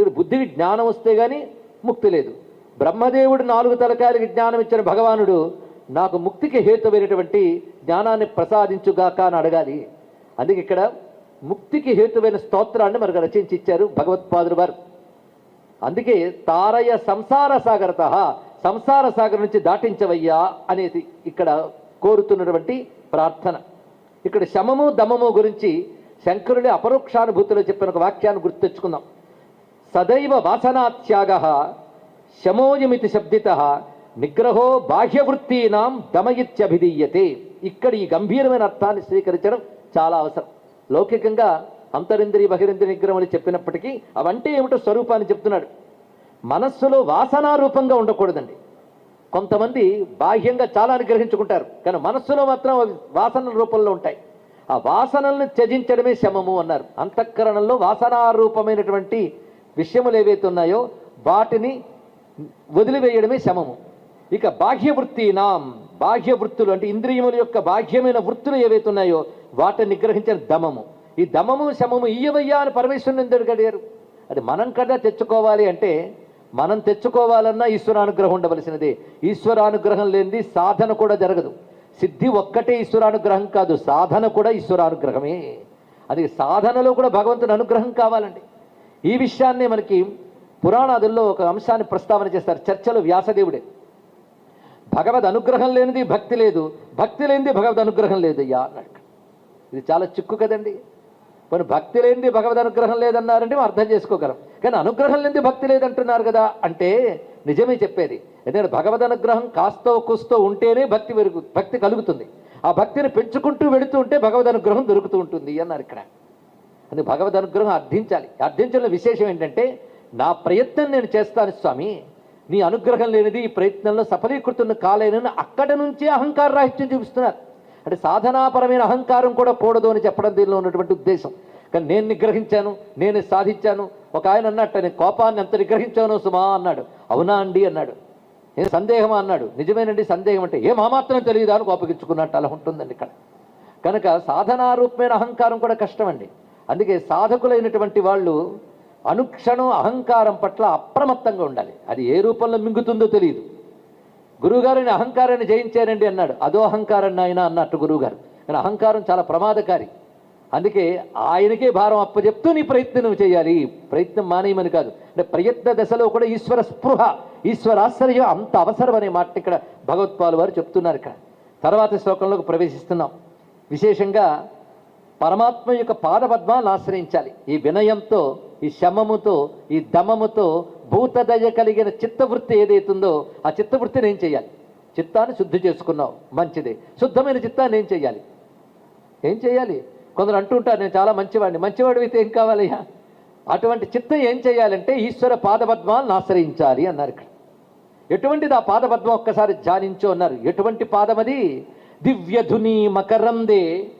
దేవుడు బుద్ధికి జ్ఞానం వస్తే కానీ ముక్తి లేదు. బ్రహ్మదేవుడు నాలుగు తలకాయలకి జ్ఞానం ఇచ్చిన భగవానుడు నాకు ముక్తికి హేతువైనటువంటి జ్ఞానాన్ని ప్రసాదించుగాక అని అడగాలి. అందుకే ఇక్కడ ముక్తికి హేతువైన స్తోత్రాన్ని మనకు రచించి ఇచ్చారు భగవత్పాదులు వారు అందుకే తారయ సంసార సాగరత సంసార సాగర్ నుంచి దాటించవయ్యా అనేది ఇక్కడ కోరుతున్నటువంటి ప్రార్థన. ఇక్కడ శమము దమము గురించి శంకరుడి అపరోక్షానుభూతిలో చెప్పిన ఒక వాక్యాన్ని గుర్తు తెచ్చుకుందాం. సదైవ వాసనాత్యాగ శమోయమితి శబ్దిత నిగ్రహో బాహ్యవృత్తీనాం దమయిత్యభిధీయతే. ఇక్కడ ఈ గంభీరమైన అర్థాన్ని స్వీకరించడం చాలా అవసరం. లౌకికంగా అంతరింద్రియ బహిరింద్రియ నిగ్రహం అని చెప్పినప్పటికీ అవంటే ఏమిటో స్వరూపాన్ని చెప్తున్నాడు. మనస్సులో వాసనారూపంగా ఉండకూడదండి. కొంతమంది బాహ్యంగా చాలా నిగ్రహించుకుంటారు కానీ మనస్సులో మాత్రం వాసన రూపంలో ఉంటాయి. ఆ వాసనలను త్యజించడమే శమము అన్నారు. అంతఃకరణంలో వాసనారూపమైనటువంటి విషయములు ఏవైతే ఉన్నాయో వాటిని వదిలివేయడమే శమము. ఇక బాహ్య వృత్తినాం బాహ్య వృత్తులు అంటే ఇంద్రియముల యొక్క బాహ్యమైన వృత్తులు ఏవైతే ఉన్నాయో వాటిని నిగ్రహించిన దమము. ఈ దమము శమము ఇయ్యవయ్యా అని పరమేశ్వరుని ఎందుకు అడిగారు? అది మనం కదా తెచ్చుకోవాలి అంటే మనం తెచ్చుకోవాలన్నా ఈశ్వరానుగ్రహం ఉండవలసినదే. ఈశ్వరానుగ్రహం లేనిది సాధన కూడా జరగదు. సిద్ధి ఒక్కటే ఈశ్వరానుగ్రహం కాదు సాధన కూడా ఈశ్వరానుగ్రహమే. అది సాధనలో కూడా భగవంతుని అనుగ్రహం కావాలండి. ఈ విషయాన్ని మనకి పురాణాదుల్లో ఒక అంశాన్ని ప్రస్తావన చేస్తారు. చర్చలు వ్యాసదేవుడే. భగవద్ అనుగ్రహం లేనిది భక్తి లేదు. భక్తి లేనిది భగవద్ అనుగ్రహం లేదయ్యా అన్నాడు. ఇది చాలా చిక్కు కదండి. మరి భక్తి లేనిది భగవద్ అనుగ్రహం లేదన్నారంటే మనం అర్థం చేసుకోగలం. కానీ అనుగ్రహం లేనిది భక్తి లేదంటున్నారు కదా అంటే నిజమే చెప్పేది. ఎందుకంటే భగవద్ అనుగ్రహం కాస్తో కూస్తో ఉంటేనే భక్తి పెరుగు భక్తి కలుగుతుంది. ఆ భక్తిని పెంచుకుంటూ వెళుతూ ఉంటే భగవద్ అనుగ్రహం దొరుకుతూ ఉంటుంది అన్నారు ఇక్కడ. అది భగవద్ అనుగ్రహం అర్థించాలి. అర్థించడంలో విశేషం ఏంటంటే నా ప్రయత్నం నేను చేస్తాను స్వామి. నీ అనుగ్రహం లేనిది ఈ ప్రయత్నంలో సఫలీకృతున్న కాలేనని అక్కడ నుంచే అహంకార రాహిత్యం చూపిస్తున్నారు. అంటే సాధనాపరమైన అహంకారం కూడా కూడదు అని చెప్పడం దీనిలో ఉన్నటువంటి ఉద్దేశం. కానీ నేను నిగ్రహించాను నేను సాధించాను. ఒక ఆయన అన్నట్టు నేను కోపాన్ని ఎంత నిగ్రహించాను సుమా అన్నాడు. అవునా అండి అన్నాడు. నేను సందేహమా అన్నాడు. నిజమేనండి సందేహం అంటే ఏ మామాత్రం తెలియదు అని కోపగించుకున్నట్టు అలా ఉంటుందండి ఇక్కడ. కనుక సాధనారూపమైన అహంకారం కూడా కష్టమండి అందుకే సాధకులైనటువంటి వాళ్ళు అనుక్షణం అహంకారం పట్ల అప్రమత్తంగా ఉండాలి. అది ఏ రూపంలో మింగుతుందో తెలియదు గురువుగారిని అహంకారాన్ని జయించారండి అన్నాడు. అదో అహంకారం ఆయన అన్నట్టు గురువుగారు. కానీ అహంకారం చాలా ప్రమాదకారి. అందుకే ఆయనకే భారం అప్పచెప్తూ నీ ప్రయత్నం నువ్వు చేయాలి. ప్రయత్నం మానేయమని కాదు. అంటే ప్రయత్న దశలో కూడా ఈశ్వర స్పృహ ఈశ్వరాశ్చర్యం అంత అవసరం అనే మాట ఇక్కడ భగవత్పాలు వారు చెప్తున్నారు ఇక్కడ. తర్వాత శ్లోకంలోకి ప్రవేశిస్తున్నాం. విశేషంగా పరమాత్మ యొక్క పాదపద్మాలను ఆశ్రయించాలి. ఈ వినయంతో ఈ శమముతో ఈ దమముతో భూతదయ కలిగిన చిత్తవృత్తి ఏదైతుందో ఆ చిత్తవృత్తిని ఏం చేయాలి? చిత్తాన్ని శుద్ధి చేసుకున్నావు. మంచిది. శుద్ధమైన చిత్తాన్ని ఏం చేయాలి? ఏం చేయాలి? కొందరు అంటుంటారు నేను చాలా మంచివాడిని. మంచివాడు అయితే ఏం కావాలయ్యా అటువంటి చిత్తం ఏం చేయాలంటే ఈశ్వర పాదపద్మాలను ఆశ్రయించాలి అన్నారు ఇక్కడ. ఎటువంటిది ఆ పాదపద్మం? ఒక్కసారి ధ్యానించు అన్నారు. ఎటువంటి పాదమది దివ్యధుని మకరందే.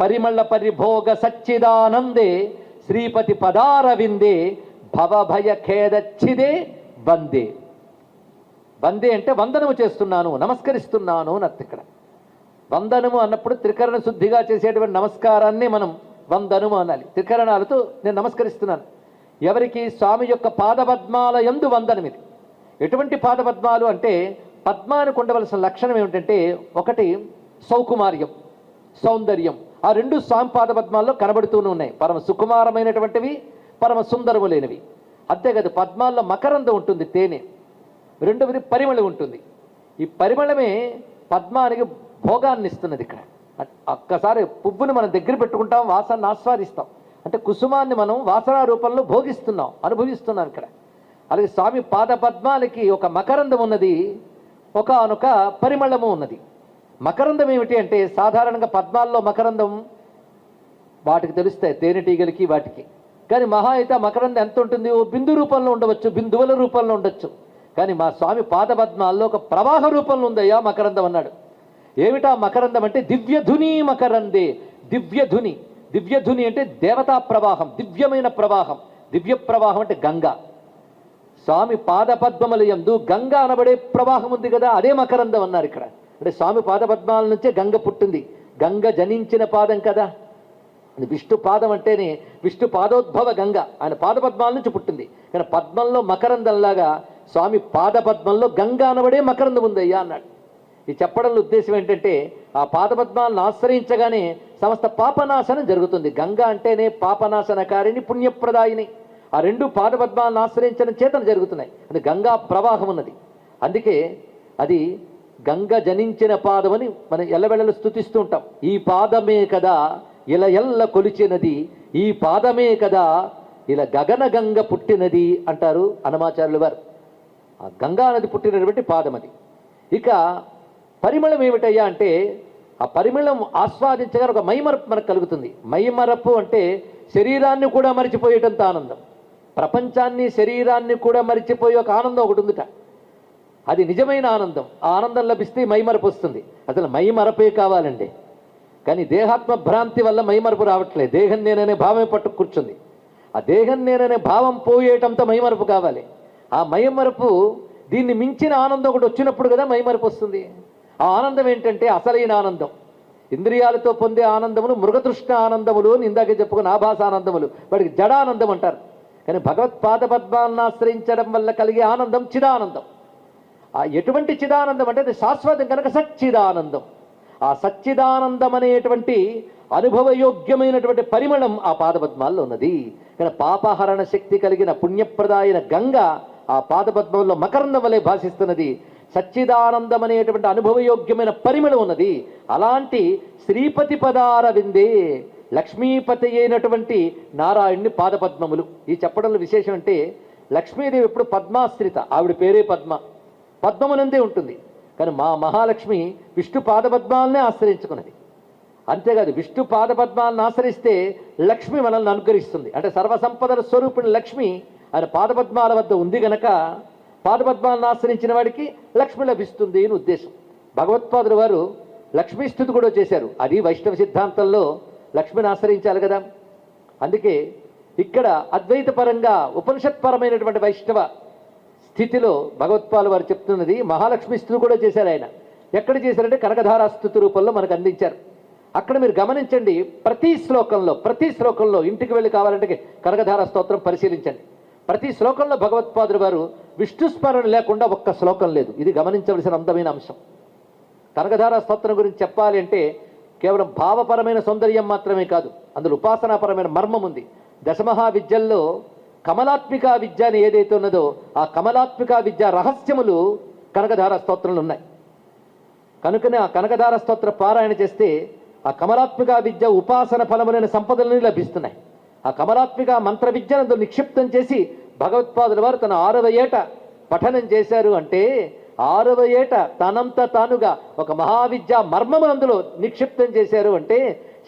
పరిమళ పరిభోగ సచ్చిదానందే శ్రీపతి పదారవిందే భవభయ ఖేదచ్చిదే వందే. వందే అంటే వందనము చేస్తున్నాను నమస్కరిస్తున్నాను అన్నట్టు ఇక్కడ. వందనము అన్నప్పుడు త్రికరణ శుద్ధిగా చేసేటువంటి నమస్కారాన్ని మనం వందనము అనాలి. త్రికరణాలతో నేను నమస్కరిస్తున్నాను. ఎవరికి స్వామి యొక్క పాదపద్మాల యందు వందనం ఇది. ఎటువంటి పాదపద్మాలు అంటే పద్మానికి ఉండవలసిన లక్షణం ఏమిటంటే ఒకటి సౌకుమార్యం సౌందర్యం. ఆ రెండు స్వామి పాదపద్మాల్లో కనబడుతూనే ఉన్నాయి. పరమ సుకుమారమైనటువంటివి పరమ సుందరము లేనివి. అంతేకాదు పద్మాల్లో మకరందం ఉంటుంది తేనె. రెండవది పరిమళం ఉంటుంది. ఈ పరిమళమే పద్మానికి భోగాన్ని ఇస్తున్నది ఇక్కడ. ఒక్కసారి పువ్వును మనం దగ్గర పెట్టుకుంటాం వాసనను ఆస్వాదిస్తాం. అంటే కుసుమాన్ని మనం వాసన రూపంలో భోగిస్తున్నాం అనుభవిస్తున్నాం ఇక్కడ. అలాగే స్వామి పాద పద్మాలకి ఒక మకరందం ఉన్నది ఒకనొక పరిమళము ఉన్నది. మకరందం ఏమిటి అంటే సాధారణంగా పద్మాల్లో మకరందం వాటికి తెలుస్తాయి తేనెటీగలకి వాటికి. కానీ మహా అయితే మకరందం ఎంత ఉంటుంది? ఓ బిందు రూపంలో ఉండవచ్చు బిందువుల రూపంలో ఉండొచ్చు. కానీ మా స్వామి పాదపద్మాల్లో ఒక ప్రవాహ రూపంలో ఉందయ్యా మకరందం అన్నాడు. ఏమిటా మకరందం అంటే? దివ్యధుని మకరందే. దివ్యధుని దివ్యధుని అంటే దేవతా ప్రవాహం దివ్యమైన ప్రవాహం. దివ్య ప్రవాహం అంటే గంగా. స్వామి పాదపద్మముల యందు గంగ అనబడే ప్రవాహం ఉంది కదా అదే మకరందం అన్నారు ఇక్కడ. అంటే స్వామి పాదపద్మాల నుంచే గంగ పుట్టింది. గంగ జనించిన పాదం కదా. విష్ణు పాదం అంటేనే విష్ణు పాదోద్భవ గంగ. ఆయన పాదపద్మాల నుంచి పుట్టింది. కానీ పద్మంలో మకరందంలాగా స్వామి పాదపద్మంలో గంగ అనబడే మకరందం ఉందయ్యా అన్నాడు. ఈ చెప్పడంలో ఉద్దేశం ఏంటంటే ఆ పాదపద్మాలను ఆశ్రయించగానే సమస్త పాపనాశనం జరుగుతుంది. గంగ అంటేనే పాపనాశనకారిణి పుణ్యప్రదాయిని. ఆ రెండు పాదపద్మాలను ఆశ్రయించడం చేతన జరుగుతున్నాయి. అది గంగా ప్రవాహం ఉన్నది. అందుకే అది గంగ జనించిన పాదమని మనం ఎల్లవెళ్ళలు స్థుతిస్తూ ఉంటాం. ఈ పాదమే కదా ఇలా ఎల్ల కొలిచినది ఈ పాదమే కదా ఇలా గగన గంగ పుట్టినది అంటారు అనమాచార్యుల వారు. ఆ గంగా నది పుట్టినటువంటి పాదం అది. ఇక పరిమళం ఏమిటయ్యా అంటే ఆ పరిమళం ఆస్వాదించగానే ఒక మైమరపు మనకు కలుగుతుంది. మైమరపు అంటే శరీరాన్ని కూడా మరిచిపోయేటంత ఆనందం. ప్రపంచాన్ని శరీరాన్ని కూడా మరిచిపోయే ఒక ఆనందం ఒకటి ఉందిట. అది నిజమైన ఆనందం. ఆ ఆనందం లభిస్తే మైమరపు వస్తుంది. అసలు మైమరపే కావాలండి. కానీ దేహాత్మ భ్రాంతి వల్ల మైమరపు రావట్లేదు. దేహం నేననే భావమే పట్టు కూర్చుంది. ఆ దేహం నేననే భావం పోయేటంత మైమరపు కావాలి. ఆ మైమరపు దీన్ని మించిన ఆనందం ఒకటి వచ్చినప్పుడు కదా మైమరపు వస్తుంది. ఆ ఆనందం ఏంటంటే అసలైన ఆనందం. ఇంద్రియాలతో పొందే ఆనందములు మృగతృష్ణ ఆనందములు అని ఇందాకే చెప్పుకున్న ఆభాస ఆనందములు. వాడికి జడానందం అంటారు. కానీ భగవత్పాద పద్మాలను ఆశ్రయించడం వల్ల కలిగే ఆనందం చిదానందం. ఆ ఎటువంటి చిదానందం అంటే అది శాశ్వతం కనుక సచ్చిదానందం. ఆ సచ్చిదానందం అనేటువంటి అనుభవయోగ్యమైనటువంటి పరిమళం ఆ పాదపద్మాల్లో ఉన్నది. కానీ పాపహరణ శక్తి కలిగిన పుణ్యప్రదాయన గంగ ఆ పాదపద్మంలో మకరందం వలె భాషిస్తున్నది సచ్చిదానందం అనేటువంటి అనుభవయోగ్యమైన పరిమళం ఉన్నది. అలాంటి శ్రీపతి పదార విందే లక్ష్మీపతి అయినటువంటి నారాయణుని పాదపద్మములు. ఈ చెప్పడంలో విశేషం అంటే లక్ష్మీదేవి ఎప్పుడు పద్మాశ్రిత. ఆవిడ పేరే పద్మ. పద్మమునందే ఉంటుంది. కానీ మా మహాలక్ష్మి విష్ణు పాదపద్మాలనే ఆశ్రయించుకున్నది. అంతేకాదు విష్ణు పాదపద్మాలను ఆశ్రయిస్తే లక్ష్మి మనల్ని అనుగ్రహిస్తుంది. అంటే సర్వసంపదల స్వరూపిణి లక్ష్మి ఆయన పాదపద్మాల వద్ద ఉంది గనక పాదపద్మాలను ఆశ్రయించిన వాడికి లక్ష్మి లభిస్తుంది అని ఉద్దేశం. భగవత్పాదులు వారు లక్ష్మీస్థుతి కూడా చేశారు. అది వైష్ణవ సిద్ధాంతంలో లక్ష్మిని ఆశ్రయించాలి కదా. అందుకే ఇక్కడ అద్వైత పరంగా ఉపనిషత్పరమైనటువంటి వైష్ణవ స్థితిలో భగవత్పాల్ వారు చెప్తున్నది మహాలక్ష్మి స్థుతి కూడా చేశారు ఆయన. ఎక్కడ చేశారంటే కనకధారా స్థుతి రూపంలో మనకు అందించారు. అక్కడ మీరు గమనించండి ప్రతి శ్లోకంలో ప్రతి శ్లోకంలో ఇంటికి వెళ్ళి కావాలంటే కనకధార స్తోత్రం పరిశీలించండి. ప్రతి శ్లోకంలో భగవత్పాదులు వారు విష్ణు స్మరణ లేకుండా ఒక్క శ్లోకం లేదు. ఇది గమనించవలసిన అందమైన అంశం. కనకధార స్తోత్రం గురించి చెప్పాలి అంటే కేవలం భావపరమైన సౌందర్యం మాత్రమే కాదు అందులో ఉపాసనాపరమైన మర్మం ఉంది. దశమహా విద్యల్లో కమలాత్మిక విద్య అని ఏదైతే ఉన్నదో ఆ కమలాత్మిక విద్య రహస్యములు కనకధార స్తోత్రంలో ఉన్నాయి. కనుకనే ఆ కనకధార స్తోత్ర పారాయణ చేస్తే ఆ కమలాత్మిక విద్య ఉపాసన ఫలములైన సంపదలని లభిస్తున్నాయి. ఆ కమలాత్మిక మంత్ర విద్యను నిక్షిప్తం చేసి భగవత్పాదుల వారు తన ఆరవ ఏట పఠనం చేశారు అంటే ఆరవ ఏట తనంత తానుగా ఒక మహావిద్య మర్మము అందులో నిక్షిప్తం చేశారు అంటే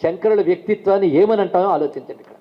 శంకరుల వ్యక్తిత్వాన్ని ఏమని అంటామో ఆలోచించండి ఇక్కడ.